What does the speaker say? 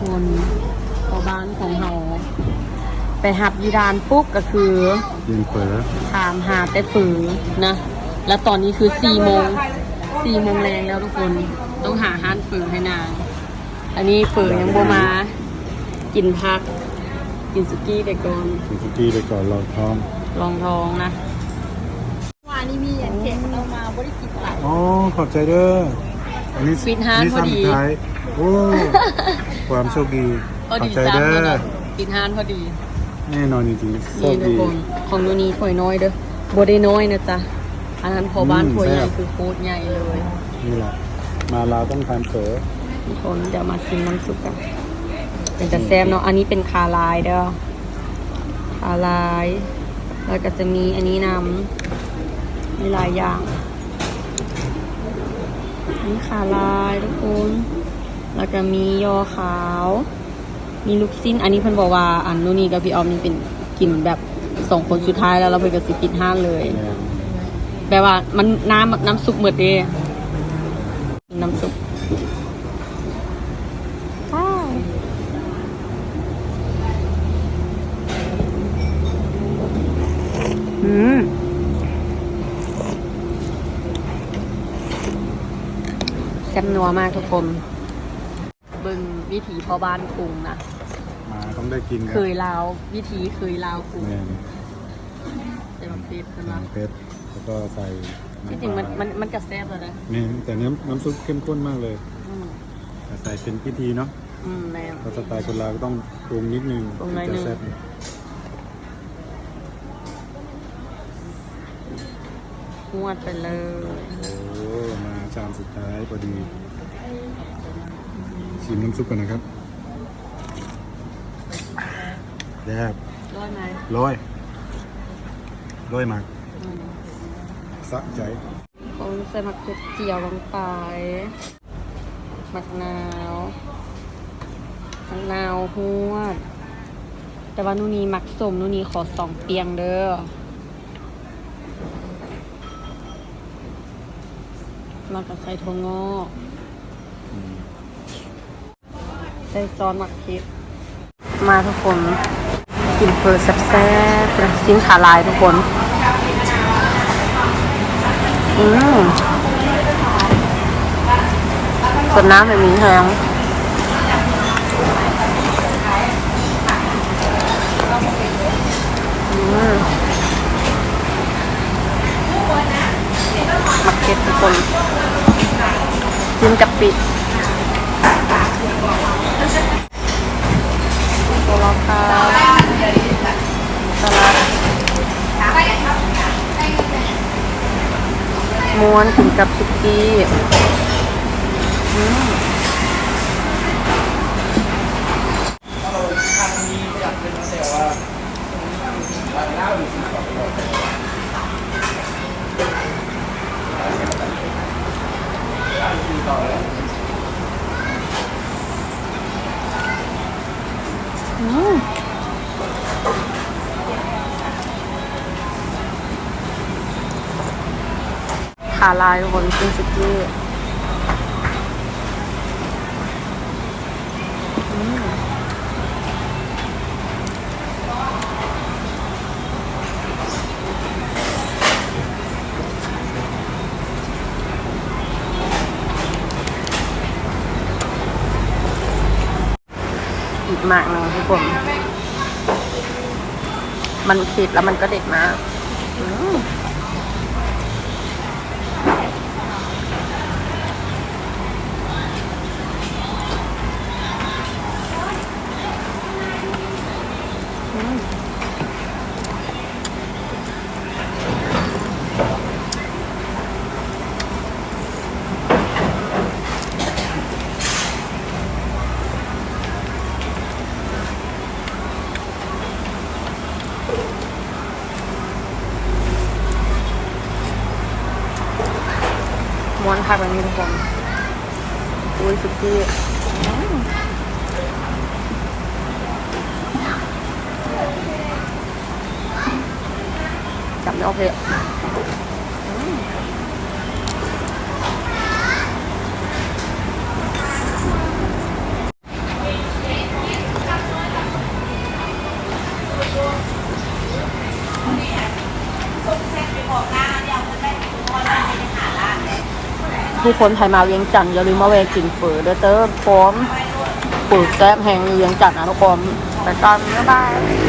คนพอบ้านของเราไปหับยีดานปุ๊บก็คือยินเปิดถามหาแต่ฝืนนะ แล้วตอนนี้คือสี่โมงสี่โมงแรงแล้วทุกคนต้องหาห้านฝืนให้นาง อันนี้ฝืนยังโบมา กินพัก กินสุกี้ไปก่อนกินสุกี้ไปก่อนลองท้องลองท้องนะวานี่มีอย่างเค้กเรามาบริกิตหลายอ๋อขอบใจเด้ออันนี้ปิดห้านนี่พอดีซ้ำสุท้าย โอ้ความโชคดีพอขอบดีใจซ้ำเด้แล้วอนะกินห้านพอดีแน่นอนจริงๆโชนี่คทุกดี คนของนูนี้ถ้วยน้อยเด้อบ่ได้น้อยนะจ๊ะอันนั้นพอบ้านอืมถ้วยใหญ่แซ่บ คือโคตรใหญ่เลยนี่แหละมาลาวต้องทานเฝอทุกคนเดี๋ยวมาชิมน้ำซุปกันเป็นแต่แซ่บเนาะอันนี้เป็นคาลายเด้อคาลาย แล้วก็จะมีอันนี้นำมีหลายอย่างอันนี้คาลายทุกคน แล้วก็มียอขาว มีลูกชิ้น อันนี้เพิ่นบอกว่าอันนู้นนี่กับพี่ออมนี่เป็นกินแบบสองคนสุดท้ายแล้วเราเพิ่นก็สิปิดห้านเลยแม่นแปลว่ามันน้ำน้ำซุปหมดเด้น้ำซุปว้าวอืมแซ่บนัวมากทุกคนเบิ่ง วิถีพ่อบ้านกรุงนะ มาต้องได้กินเคยลาววิถีเคยลาวกรุงแม่นแต่มันเป็ดกันน้นะำเพชรแล้วก็ใส่ที่น้ำจริงมันปลามันมันกระแซบเลยนะแม่นแต่น้ำน้ำซุปเข้มข้นมากเลยอืมแต่ใส่เป็นพิธีเนาะอืมแล้วถ้าสไตล์คนลาวก็ต้องปรุงนิดนึงปรุงหน่อยจะนึงแซ่บนวดไปเลย โอ้มาชามสุดท้ายพอดี ชิมน้ำซุปกันนะครับแซ่บร้อยไหมร้อยร้อยมากอืมสะใจผมใส่มะเขือเจียวลงไปมะนาวมะนาวหวด แต่ว่านูนีมักสมนูนีขอสองเปียงเด้อแล้วก็ใส่ถั่วงอกใส่ซอสมักพริกมาทุกคน กินเฟอร์แซ่บๆเป็นซิ้นขาลายทุกคน อืมส่วนน้ำแบบนี้แห้งมักเก็ตทุกคนจิ้มกับปิโซลาคาสลัด ม้วนกินกับสุกี้ ขาลายทุกคนกินสุกี้อืมอีกมากนะทุกคนมันคิดแล้วมันก็เด็ดมาก ม้วนผักแบบนี้ทุกคนอุ้ยสุกี้จับไม่ออกเลยอืม ทุกคนไทยมาเวียงจันทร์อย่าลืมมาแวะกินเฝอเด้อเต้อพร้อมปลูกแซ่บแห่งเวียงจันทร์นะทุกคนไปกันบ๊ายบาย